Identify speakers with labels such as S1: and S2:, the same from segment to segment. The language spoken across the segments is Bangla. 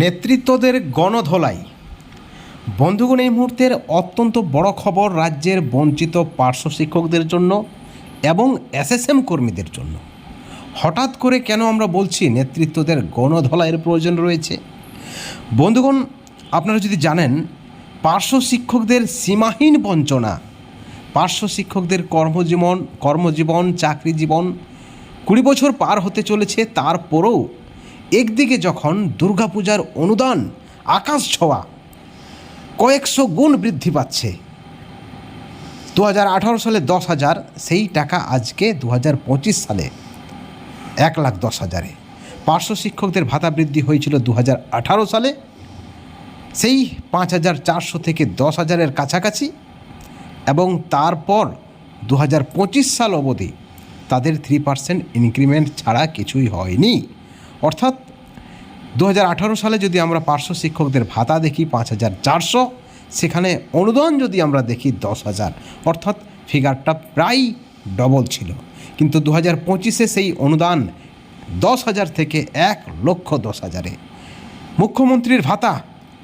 S1: নেতৃত্বদের গণধোলাই। বন্ধুগণ, এই মুহূর্তের অত্যন্ত বড় খবর রাজ্যের বঞ্চিত পার্শ্ব শিক্ষকদের জন্য এবং এসএসএম কর্মীদের জন্য। হঠাৎ করে কেন আমরা বলছি নেতৃত্বদের গণধলাইয়ের প্রয়োজন রয়েছে? বন্ধুগণ, আপনারা যদি জানেন, পার্শ্ব শিক্ষকদের সীমাহীন বঞ্চনা, পার্শ্ব শিক্ষকদের কর্মজীবন কর্মজীবন, চাকরি জীবন কুড়ি বছর পার হতে চলেছে, তারপরেও একদিকে যখন দুর্গাপূজার অনুদান, আকাশ ছোঁয়া, কয়েকশো গুণ বৃদ্ধি পাচ্ছে। দু হাজার আঠারো সালে দশ হাজার, সেই টাকা আজকে দু হাজার পঁচিশ সালে এক লাখ দশ হাজারে। পার্শ্ব শিক্ষকদের ভাতা বৃদ্ধি হয়েছিল দু হাজার আঠারো সালে, সেই পাঁচ হাজার চারশো থেকে দশ হাজারের কাছাকাছি এবং তারপর দু হাজার পঁচিশ সাল অবধি তাদের থ্রি পার্সেন্ট ইনক্রিমেন্ট ছাড়া কিছুই হয়নি। অর্থাৎ দু হাজার আঠারো সালে যদি আমরা পার্শ্ব শিক্ষকদের ভাতা দেখি পাঁচ হাজার চারশো, সেখানে অনুদান যদি আমরা দেখি দশ হাজার, অর্থাৎ ফিগারটা প্রায় ডবল ছিল। কিন্তু দু হাজার পঁচিশে সেই অনুদান দশ হাজার থেকে এক লক্ষ দশ হাজারে। মুখ্যমন্ত্রীর ভাতা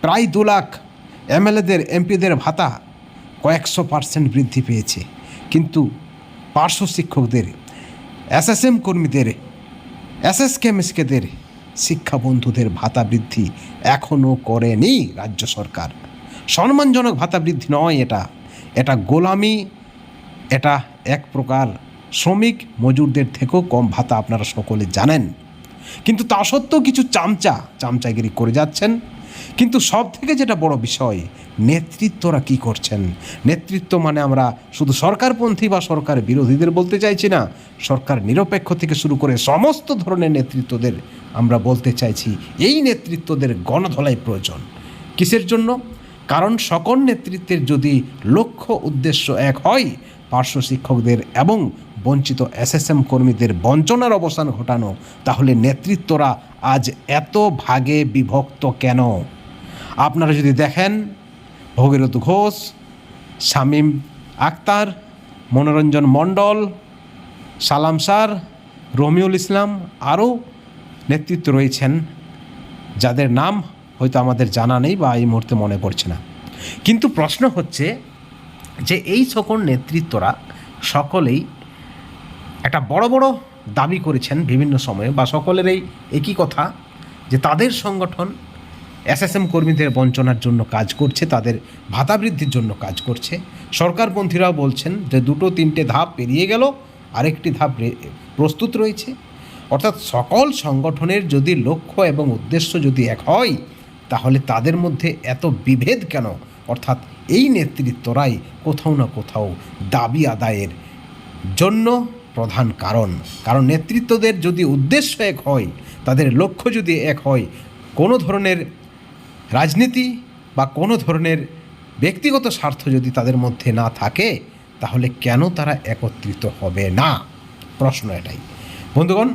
S1: প্রায় দু লাখ, এমএলএদের, এমপিদের ভাতা কয়েকশো পার্সেন্ট বৃদ্ধি পেয়েছে। কিন্তু পার্শ্ব শিক্ষকদের, এসএসএম কর্মীদের এসএস কেমিস্কেদের শিক্ষা বন্ধুদের ভাতা বৃদ্ধি এখনও করেনি রাজ্য সরকার। সম্মানজনক ভাতা বৃদ্ধি নয় এটা। এটা গোলামি, এটা এক প্রকার শ্রমিক মজুরদের থেকেও কম ভাতা আপনারা সকলে জানেন। কিন্তু তা সত্ত্বেও কিছু চামচা, চামচাগিরি করে যাচ্ছেন। কিন্তু সব থেকে যেটা বড় বিষয়, নেতৃত্বরা কি করছেন? নেতৃত্ব মানে আমরা শুধু সরকারপন্থী বা সরকার বিরোধীদের বলতে চাইছি না, সরকার নিরপেক্ষ থেকে শুরু করে সমস্ত ধরনের নেতৃত্বদের আমরা বলতে চাইছি, এই নেতৃত্বদের গণধলাই প্রয়োজন। কিসের জন্য? কারণ সকল নেতৃত্বের যদি লক্ষ্য উদ্দেশ্য এক হয়, পার্শ্ব শিক্ষকদের এবং বঞ্চিত এসএসএম কর্মীদের বঞ্চনার অবসান ঘটানো, তাহলে নেতৃত্বরা আজ এত ভাগে বিভক্ত কেন? আপনারা যদি দেখেন, ভগীরথ ঘোষ, শামীম আক্তার, মনোরঞ্জন মণ্ডল, সালাম স্যার, রমিউল ইসলাম আরও নেতৃত্ব রয়েছেন, যাদের নাম হয়তো আমাদের জানা নেই বা এই মুহূর্তে মনে পড়ছে না। কিন্তু প্রশ্ন হচ্ছে যে এই সকল নেতৃত্বরা সকলেই একটা বড় বড় দাবি করেছেন বিভিন্ন সময়ে বা সকলের এই একই কথা যে তাদের সংগঠন এসএসএম কর্মীদের বঞ্চনার জন্য কাজ করছে, তাদের ভাতা বৃদ্ধির জন্য কাজ করছে। সরকারপন্থীরাও বলছেন যে দুটো তিনটে ধাপ পেরিয়ে গেল, আরেকটি ধাপ প্রস্তুত রয়েছে। অর্থাৎ সকল সংগঠনের যদি লক্ষ্য এবং উদ্দেশ্য যদি এক হয়, তাহলে তাদের মধ্যে এত বিভেদ কেন? অর্থাৎ এই নেতৃত্বরাই কোথাও না কোথাও দাবি আদায়ের জন্য প্রধান কারণ। কারণ নেতৃত্বদের যদি উদ্দেশ্য এক হয়, তাদের লক্ষ্য যদি এক হয়, কোনো ধরনের রাজনীতি বা কোনো ধরনের ব্যক্তিগত স্বার্থ যদি তাদের মধ্যে না থাকে, তাহলে কেন তারা একত্রিত হবে না? প্রশ্ন এটাই। বন্ধুগণ,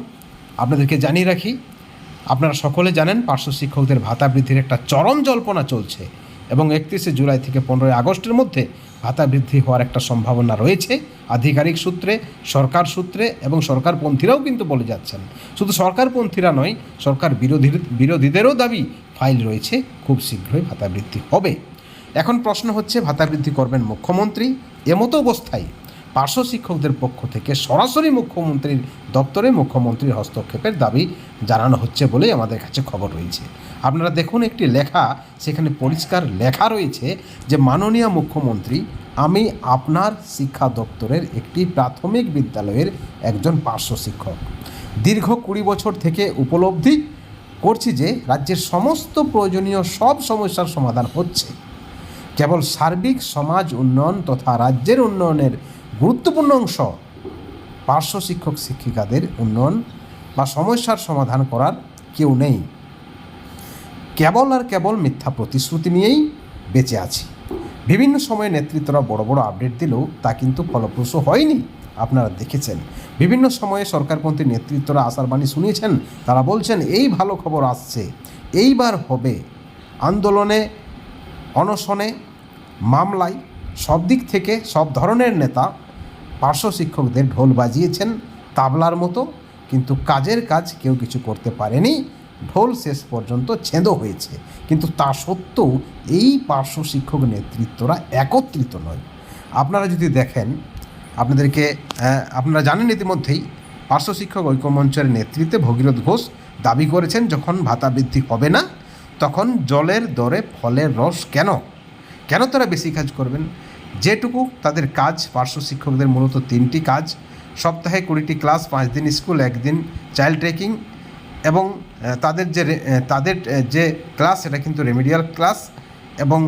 S1: আপনাদেরকে জানিয়ে রাখি, আপনারা সকলে জানেন পার্শ্ব শিক্ষকদের ভাতা বৃদ্ধির একটা চরম জল্পনা চলছে। এবং একত্রিশে জুলাই থেকে পনেরোই আগস্টের মধ্যে ভাতা বৃদ্ধি হওয়ার একটা সম্ভাবনা রয়েছে। আধিকারিক সূত্রে, সরকার সূত্রে এবং সরকারপন্থীরাও কিন্তু বলে যাচ্ছেন। শুধু সরকারপন্থীরা নয়, সরকার বিরোধীর, বিরোধীদেরও দাবি ফাইল রয়েছে, খুব শীঘ্রই ভাতা বৃদ্ধি হবে। এখন প্রশ্ন হচ্ছে, ভাতা বৃদ্ধি করবেন মুখ্যমন্ত্রী? এমতো অবস্থায় পার্শ্ব শিক্ষকদের পক্ষ থেকে সরাসরি মুখ্যমন্ত্রীর দপ্তরে মুখ্যমন্ত্রীর হস্তক্ষেপের দাবি জানানো হচ্ছে বলেই আমাদের কাছে খবর রয়েছে। আপনারা দেখুন একটি লেখা, সেখানে পরিষ্কার লেখা রয়েছে যে, মাননীয় মুখ্যমন্ত্রী, আমি আপনার শিক্ষা দপ্তরের একটি প্রাথমিক বিদ্যালয়ের একজন পার্শ্ব শিক্ষক। দীর্ঘ কুড়ি বছর থেকে উপলব্ধি করছি যে, রাজ্যের সমস্ত প্রয়োজনীয় সব সমস্যার সমাধান হচ্ছে। কেবল সার্বিক সমাজ উন্নয়ন তথা রাজ্যের উন্নয়নের গুরুত্বপূর্ণ অংশ পার্শ্ব শিক্ষক শিক্ষিকাদের উন্নয়ন বা সমস্যার সমাধান করার কেউ নেই। কেবল আর কেবল মিথ্যা প্রতিশ্রুতি নিয়েই বেঁচে আছি। বিভিন্ন সময়ে নেতৃত্বরা বড় বড় আপডেট দিলেও তা কিন্তু ফলপ্রসূ হয়নি। আপনারা দেখেছেন, বিভিন্ন সময়ে সরকারপন্থী নেতৃত্বরা আশার বাণী শুনিয়েছেন, তারা বলছেন, এই ভালো খবর আসছে। এইবার হবে। আন্দোলনে, অনশনে, মামলায় সব দিক থেকে সব ধরনের নেতা পার্শ্ব শিক্ষকদের ঢোল বাজিয়েছেন তাবলার মতো, কিন্তু কাজের কাজ কেউ কিছু করতে পারেনি। ঢোল শেষ পর্যন্ত ছেঁদো হয়েছে। কিন্তু তা সত্ত্বেও এই পার্শ্ব শিক্ষক নেতৃত্বরা একত্রিত নয়। আপনারা যদি দেখেন, আপনাদেরকে আপনারা জানেন ইতিমধ্যেই পার্শ্ব শিক্ষক ঐক্যমঞ্চের নেতৃত্বে ভগীরথ ঘোষ দাবি করেছেন, যখন ভাতা বৃদ্ধি হবে না, তখন জলের দরে ফলের রস কেন? কেন তারা বেশি কাজ করবেন? যেটুকু তাদের কাজ, পার্শ্ব শিক্ষকদের মূলত তিনটি কাজ। সপ্তাহে কুড়িটি ক্লাস, পাঁচ দিন স্কুল একদিন চাইল্ড ট্রেকিং এবং তাদের যে তাদের যে ক্লাস, সেটা কিন্তু রেমিডিয়াল ক্লাস এবং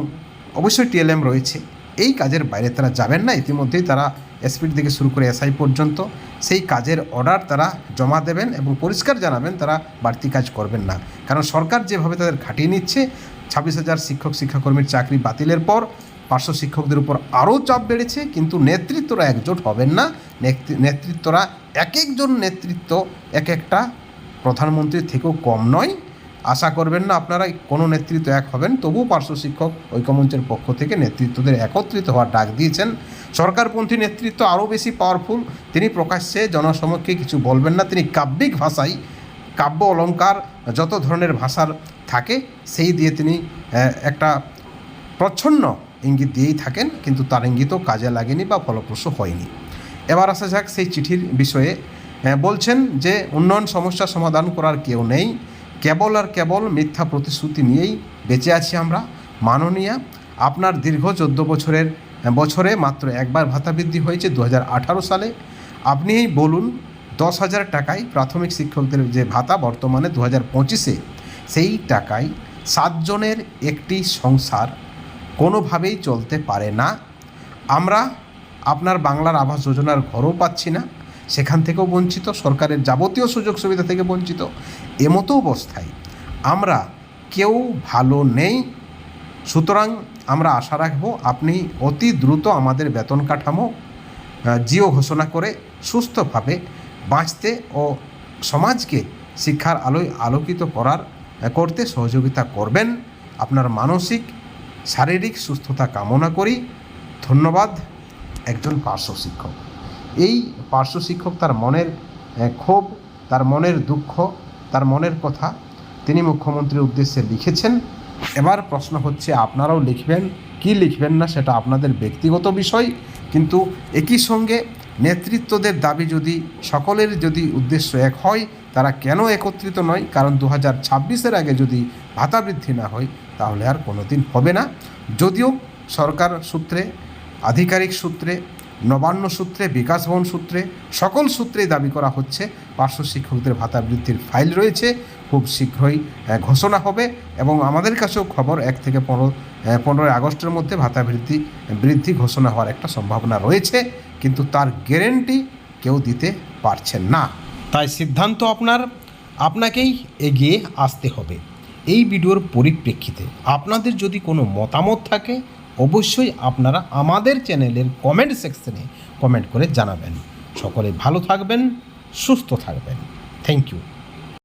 S1: অবশ্যই টিএলএম রয়েছে। এই কাজের বাইরে তারা যাবেন না, ইতিমধ্যেই তারা এসপির থেকে শুরু করে এসআই পর্যন্ত। সেই কাজের অর্ডার তারা জমা দেবেন এবং পরিষ্কার জানাবেন তারা বাড়তি কাজ করবেন না। কারণ সরকার যেভাবে তাদের খাটিয়ে নিচ্ছে, ছাব্বিশ হাজার শিক্ষক, শিক্ষাকর্মীর চাকরি বাতিলের পর পার্শ্ব শিক্ষকদের উপর আরও চাপ বেড়েছে, কিন্তু নেতৃত্বরা একজোট হবেন না। নেতৃ- নেতৃত্বরা এক একজন নেতৃত্ব এক একটা প্রধানমন্ত্রীর থেকেও কম নয়। আশা করবেন না আপনারা কোনো নেতৃত্ব এক হবেন, তবুও পার্শ্ব শিক্ষক ঐক্যমঞ্চের পক্ষ থেকে নেতৃত্বদের একত্রিত হওয়ার ডাক দিয়েছেন। সরকারপন্থী নেতৃত্ব আরও বেশি পাওয়ারফুল তিনি প্রকাশ্যে জনসমক্ষে কিছু বলবেন না, তিনি কাব্যিক ভাষায় কাব্য অলঙ্কার যত ধরনের ভাষার থাকে, সেই দিয়ে তিনি একটা প্রচ্ছন্ন ইঙ্গিত দিয়েই থাকেন, কিন্তু তার ইঙ্গিতও কাজে লাগেনি বা ফলপ্রসূ হয়নি। এবার আসা যাক সেই চিঠির বিষয়ে। বলছেন যে উন্নয়ন সমস্যা সমাধান করার কেউ নেই, কেবল আর কেবল মিথ্যা প্রতিশ্রুতি নিয়েই বেঁচে আছি আমরা। মাননীয়া, আপনার দীর্ঘ চোদ্দ বছরের বছরে মাত্র একবার ভাতা বৃদ্ধি হয়েছে দু হাজার আঠারো সালে। আপনিই বলুন, দশ হাজার টাকায় প্রাথমিক শিক্ষকদের যে ভাতা বর্তমানে দু হাজার পঁচিশে, সেই টাকায় সাতজনের একটি সংসার কোনোভাবেই চলতে পারে না। আমরা আপনার বাংলার আবাস যোজনার ঘরও পাচ্ছি না। সেখান থেকেও বঞ্চিত, সরকারের যাবতীয় সুযোগ সুবিধা থেকে বঞ্চিত। এমতো অবস্থায় আমরা কেউ ভালো নেই। সুতরাং আমরা আশা রাখব আপনি অতি দ্রুত আমাদের বেতন কাঠামো জিও ঘোষণা করে সুস্থভাবে বাঁচতে ও সমাজকে শিক্ষার আলোয় আলোকিত করার, করতে সহযোগিতা করবেন। আপনার মানসিক শারীরিক সুস্থতা কামনা করি। ধন্যবাদ একজন পার্শ্ব শিক্ষক। এই পার্শ্ব শিক্ষক তার মনের ক্ষোভ, তার মনের দুঃখ, তার মনের কথা তিনি মুখ্যমন্ত্রীর উদ্দেশ্যে লিখেছেন। এবার প্রশ্ন হচ্ছে, আপনারাও লিখবেন, কি লিখবেন না সেটা আপনাদের ব্যক্তিগত বিষয়। কিন্তু একই সঙ্গে নেতৃত্বদের দাবি যদি, সকলের যদি উদ্দেশ্য এক হয়, তারা কেন একত্রিত নয়? কারণ দু হাজার ছাব্বিশের আগে যদি ভাতা বৃদ্ধি না হয়, তাহলে আর কোনোদিন হবে না। যদিও সরকার সূত্রে, আধিকারিক সূত্রে, নবান্ন সূত্রে, বিকাশ ভবন সূত্রে, সকল সূত্রেই দাবি করা হচ্ছে, পার্শ্ব শিক্ষকদের ভাতা বৃদ্ধির ফাইল রয়েছে, খুব শীঘ্রই ঘোষণা হবে এবং আমাদের কাছেও খবর এক থেকে পনেরো পনেরোই আগস্টের মধ্যে ভাতা বৃদ্ধি বৃদ্ধি ঘোষণা হওয়ার একটা সম্ভাবনা রয়েছে। কিন্তু তার গ্যারেন্টি কেউ দিতে পারছেন না। তাই সিদ্ধান্ত আপনার। আপনাকেই এগিয়ে আসতে হবে। এই ভিডিওর পরিপ্রেক্ষিতে আপনাদের যদি কোনো মতামত থাকে, অবশ্যই আপনারা আমাদের চ্যানেলের কমেন্ট সেকশনে কমেন্ট করে জানাবেন। সকলে ভালো থাকবেন, সুস্থ থাকবেন। Thank you